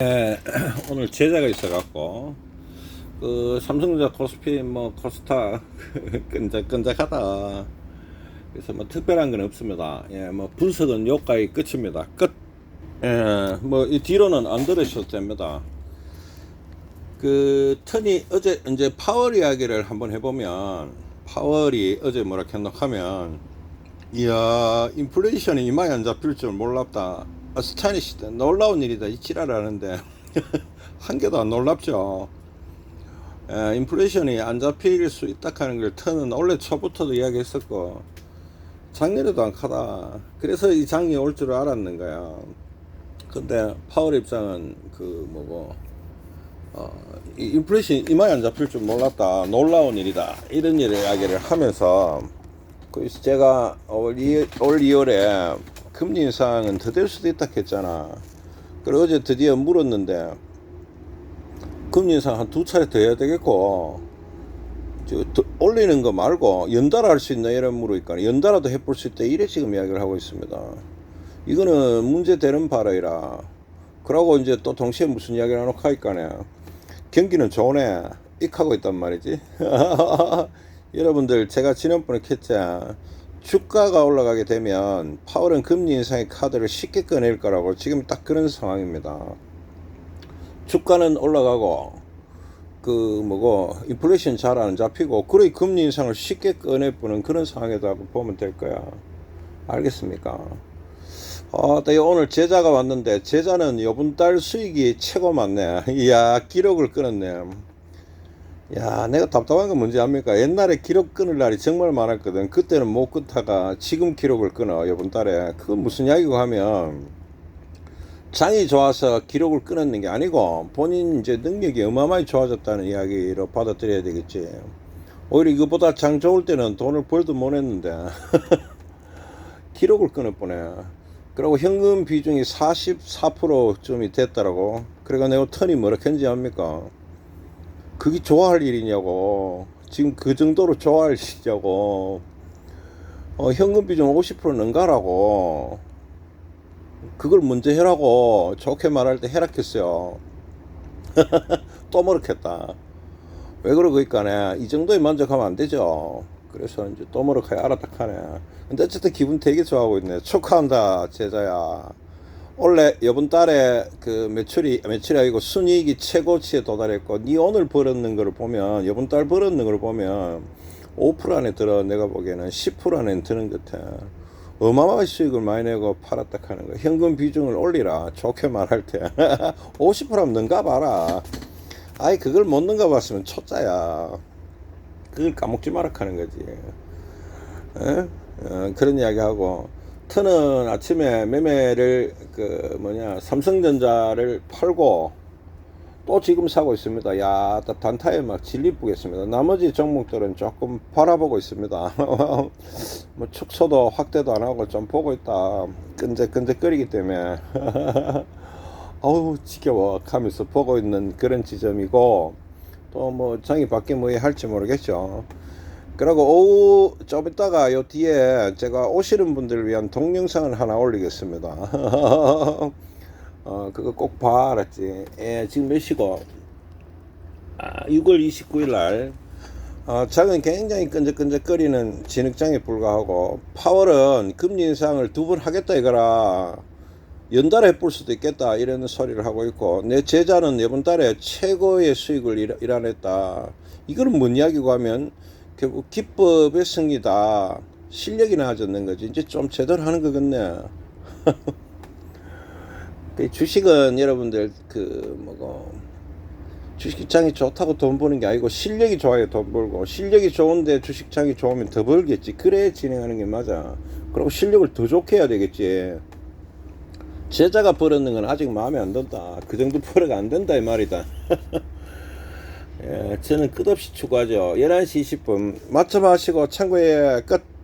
예, 오늘 제자가 있어갖고 그 삼성전자 코스피 뭐 코스타 끈적끈적하다. 그래서 뭐 특별한 건 없습니다. 예, 뭐 분석은 요까지 끝입니다. 끝. 예, 뭐이 뒤로는 안 들으셔도 됩니다. 그 턴이 어제 이제 파월 이야기를 한번 해보면 파월이 어제 뭐라 했노 하면 이야 인플레이션이 이마에 안 잡힐 줄 몰랐다. 아, 스타니시다 놀라운 일이다. 이 지랄하는데. 한 개도 안 놀랍죠. 에, 인플레이션이 안 잡힐 수 있다 하는 걸 턴은 원래 초부터도 이야기했었고 작년에도 안 카다. 그래서 이 장이 올 줄 알았는 거야. 근데 파월 입장은 그 뭐고 어, 이 인플레이션 이마에 안 잡힐 줄 몰랐다. 놀라운 일이다. 이런 이야기를 하면서 그래서 제가 올, 2, 올 2월에 금리 인상은 더 될 수도 있다 했잖아. 그리고 어제 드디어 물었는데 금리 인상 한 두 차례 더 해야 되겠고 저, 더 올리는 거 말고 연달아 할 수 있나 이런 물으니까 연달아도 해볼 수 있다 이래 지금 이야기를 하고 있습니다. 이거는 문제되는 바라이라. 그러고 이제 또 동시에 무슨 이야기를 하노 하니까네 경기는 좋네 익하고 있단 말이지. 여러분들 제가 지난번에 했자 주가가 올라가게 되면 파월은 금리 인상의 카드를 쉽게 꺼낼 거라고 지금 딱 그런 상황입니다. 주가는 올라가고 그 뭐고 인플레이션 잘 안 잡히고 그래 금리 인상을 쉽게 꺼내보는 그런 상황이라고 보면 될 거야. 알겠습니까? 어, 또 오늘 제자가 왔는데 제자는 요번 달 수익이 최고 많네. 이야 기록을 끊었네. 야, 내가 답답한 건 뭔지 압니까? 옛날에 기록 끊을 날이 정말 많았거든. 그때는 못 끊다가 지금 기록을 끊어, 이번 달에. 그건 무슨 이야기고 하면, 장이 좋아서 기록을 끊었는 게 아니고, 본인 이제 능력이 어마어마히 좋아졌다는 이야기로 받아들여야 되겠지. 오히려 이거보다 장 좋을 때는 돈을 벌도 못 했는데, 기록을 끊어보네. 그리고 현금 비중이 44%쯤이 됐다라고. 그래가 내가 턴이 뭐라겠는지 압니까? 그게 좋아할 일이냐고. 지금 그 정도로 좋아할 일이냐고. 어, 현금 비중 50% 능가라고. 그걸 먼저 해라고. 좋게 말할 때 해라했어요. 또 모르겠다. 왜 그러니까 네. 이 정도에 만족하면 안 되죠. 그래서 이제 또 모르게 알았다 하네. 근데 어쨌든 기분 되게 좋아하고 있네. 축하한다, 제자야. 원래 이번 달에 그 매출이 매출이 아니고 순이익이 최고치에 도달했고 니 오늘 벌었는 걸 보면 이번 달 벌었는 걸 보면 5% 안에 들어 내가 보기에는 10% 안에 드는 것 같아 어마어마한 수익을 많이 내고 팔았다 하는 거. 현금 비중을 올리라. 좋게 말할 때. 50%면 능가 봐라. 아이 그걸 못 능가 봤으면 초짜야. 그걸 까먹지 마라 하는 거지. 에? 어, 그런 이야기 하고 터는 아침에 매매를 그 뭐냐 삼성전자를 팔고 또 지금 사고 있습니다. 야, 또 단타에 막 진리쁘겠습니다. 나머지 종목들은 조금 바라보고 있습니다. 뭐 축소도 확대도 안 하고 좀 보고 있다. 끈적끈적거리기 때문에 어우 지겨워 하면서 보고 있는 그런 지점이고 또 뭐 장이 바뀌면 뭐 할지 모르겠죠. 그리고 오후 좀 이따가 요 뒤에 제가 오시는 분들을 위한 동영상을 하나 올리겠습니다. 어, 그거 꼭 봐, 알았지? 예, 지금 몇 시고? 아, 6월 29일 날. 어, 장은 굉장히 끈적끈적거리는 진흙장에 불과하고, 파월은 금리 인상을 두 번 하겠다 이거라. 연달아 해볼 수도 있겠다 이런 소리를 하고 있고 내 제자는 이번 달에 최고의 수익을 일, 일어냈다 이거는 뭔 이야기고 하면 결국 기법의 승리다. 실력이 나아졌는 거지. 이제 좀 제대로 하는 거겠네. 그 주식은 여러분들 그 뭐고 주식장이 좋다고 돈 버는 게 아니고 실력이 좋아야 돈 벌고 실력이 좋은데 주식장이 좋으면 더 벌겠지. 그래 진행하는 게 맞아. 그리고 실력을 더 좋게 해야 되겠지. 제자가 벌었는 건 아직 마음에 안 든다. 그 정도 벌어가 안 된다 이 말이다. 예, 저는 끝없이 추구하죠. 11시 20분 맞춰 마시고 참고해 끝.